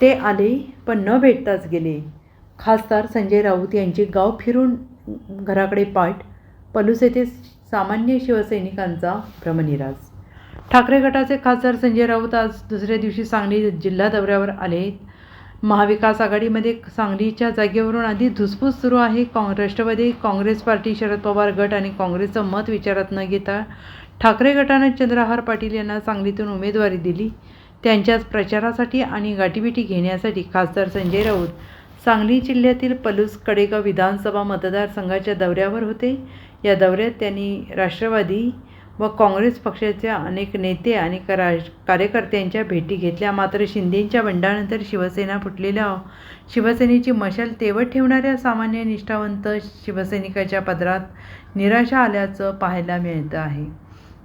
ते आले पण न भेटताच गेले. खासदार संजय राऊत यांचे गाव फिरून घराकडे पाठ पलूस येथे सामान्य शिवसैनिकांचा भ्रमनिरास. ठाकरे गटाचे खासदार संजय राऊत आज दुसऱ्या दिवशी सांगली जिल्हा दौऱ्यावर आले. महाविकास आघाडीमध्ये सांगलीच्या जागेवरून आधी धुसफूस सुरू आहे. काँग राष्ट्रवादी काँग्रेस पार्टी शरद पवार गट आणि काँग्रेसचं मत विचारात न घेता ठाकरे गटानं चंद्रहार पाटील यांना सांगलीतून उमेदवारी दिली. त्यांच्याच प्रचारासाठी आणि गाठीबिटी घेण्यासाठी खासदार संजय राऊत सांगली जिल्ह्यातील पलूस कडेगाव विधानसभा मतदारसंघाच्या दौऱ्यावर होते. या दौऱ्यात त्यांनी राष्ट्रवादी व काँग्रेस पक्षाच्या अनेक नेते आणि करा कार्यकर्त्यांच्या भेटी घेतल्या. मात्र शिंदेंच्या बंडानंतर शिवसेना फुटलेल्या शिवसेनेची मशाल तेवत ठेवणाऱ्या सामान्य निष्ठावंत शिवसैनिकाच्या पदरात निराशा आल्याचं पाहायला मिळतं आहे.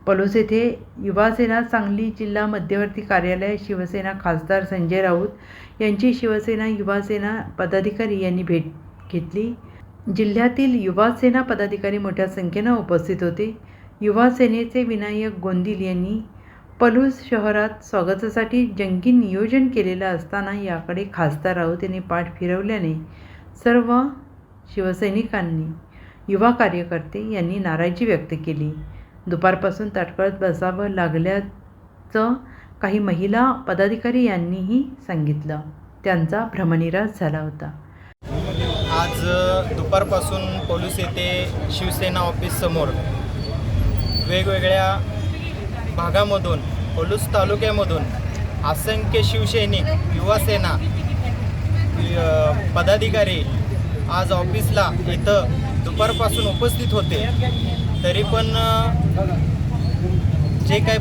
पलूस येथे युवासेना सांगली जिल्हा मध्यवर्ती कार्यालय शिवसेना खासदार संजय राऊत यांची शिवसेना युवासेना पदाधिकारी यांनी भेट घेतली. जिल्ह्यातील युवासेना पदाधिकारी मोठ्या संख्येनं उपस्थित होते. युवासेनेचे विनायक गोंदिल यांनी पलूस शहरात स्वागतासाठी जंगी नियोजन केलेलं असताना याकडे खासदार राऊत यांनी पाठ फिरवल्याने सर्व शिवसैनिकांनी युवा कार्यकर्ते यांनी नाराजी व्यक्त केली. दुपारपासून ताटकळत बसावं लागल्याचं काही महिला पदाधिकारी यांनीही सांगितलं. त्यांचा भ्रमनिरास झाला होता. आज दुपारपासून पोलीस येथे शिवसेना ऑफिससमोर वेगवेगळ्या भागामधून पोलूस तालुक्यामधून असंख्य शिवसैनिक युवासेना पदाधिकारी आज ऑफिसला इथं दुपारपासून उपस्थित होते. तरी पण जे काय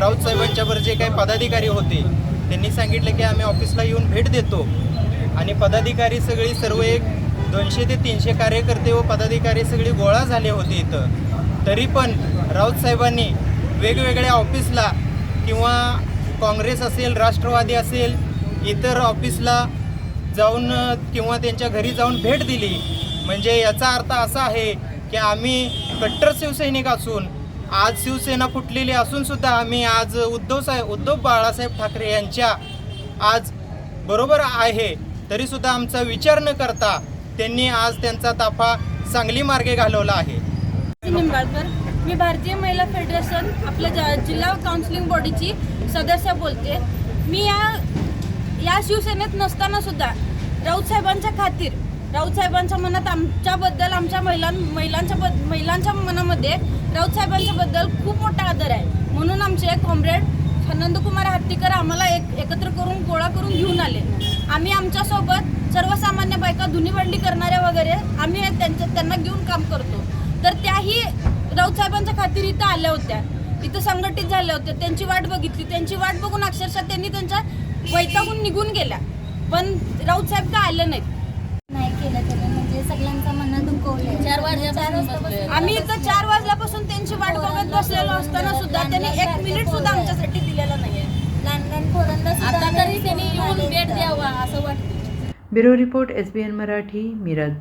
राऊत साहेबांच्यावर जे काही पदाधिकारी होते त्यांनी सांगितलं की आम्ही ऑफिसला येऊन भेट देतो. आणि पदाधिकारी सगळी सर्व एक दोनशे ते तीनशे कार्यकर्ते व पदाधिकारी सगळी गोळा झाले होते इथं. तरी पण राऊत साहेबांनी वेगवेगळ्या ऑफिसला किंवा काँग्रेस असेल राष्ट्रवादी असेल इतर ऑफिसला जाऊन किंवा त्यांच्या घरी जाऊन भेट दिली. म्हणजे याचा अर्थ असा आहे की आम्ही कट्टर शिवसैनिक असून आज शिवसेना फुटलेली असून सुद्धा आम्ही आज उद्धव साहेब उद्धव बाळासाहेब ठाकरे यांच्या आज बरोबर आहे तरीसुद्धा आमचा विचार न करता त्यांनी आज त्यांचा ताफा सांगली मार्गे घालवला आहे. मी भारतीय महिला फेडरेशन आपल्या जिल्हा काउन्सिलिंग बॉडीची सदस्य बोलते. मी या या शिवसेनेत नसताना सुद्धा राऊत साहेबांच्या खातीर राऊत साहेबांच्या मनात आमच्याबद्दल आमच्या महिलां महिलांच्या बद महिलांच्या मनामध्ये राऊत साहेबांच्या बद्दल खूप मोठा आदर आहे. म्हणून आमचे कॉम्रेड नंदकुमार हत्तीकर आम्हाला एक एकत्र करून गोळा करून घेऊन आले. आम्ही आमच्यासोबत सर्वसामान्य बायका धुनी करणाऱ्या वगैरे आम्ही त्यांच्या त्यांना घेऊन काम करतो. तर त्याही राऊत साहेबांच्या खातीर इथं आल्या होत्या. इथं संघटित झाल्या होत्या. त्यांची वाट बघितली. त्यांची वाट बघून अक्षरशः त्यांनी त्यांच्या वैतागून निघून गेल्या. पण राऊत साहेब का आले नाहीत नाही केलं त्याने म्हणजे सगळ्यांचं मन दुखवलं चार वाजल्यापासून आम्ही इथं चार वाजल्यापासून त्यांची वाट बघत बसलेलो असताना सुद्धा त्यांनी एक मिनिट सुद्धा आमच्यासाठी दिलेला नाहीये. लहान लहान पोरांना आता तरी त्यांनी येऊन भेट द्यावा. द्यावा असं वाटतं bureau report S B N Marathi Miraj.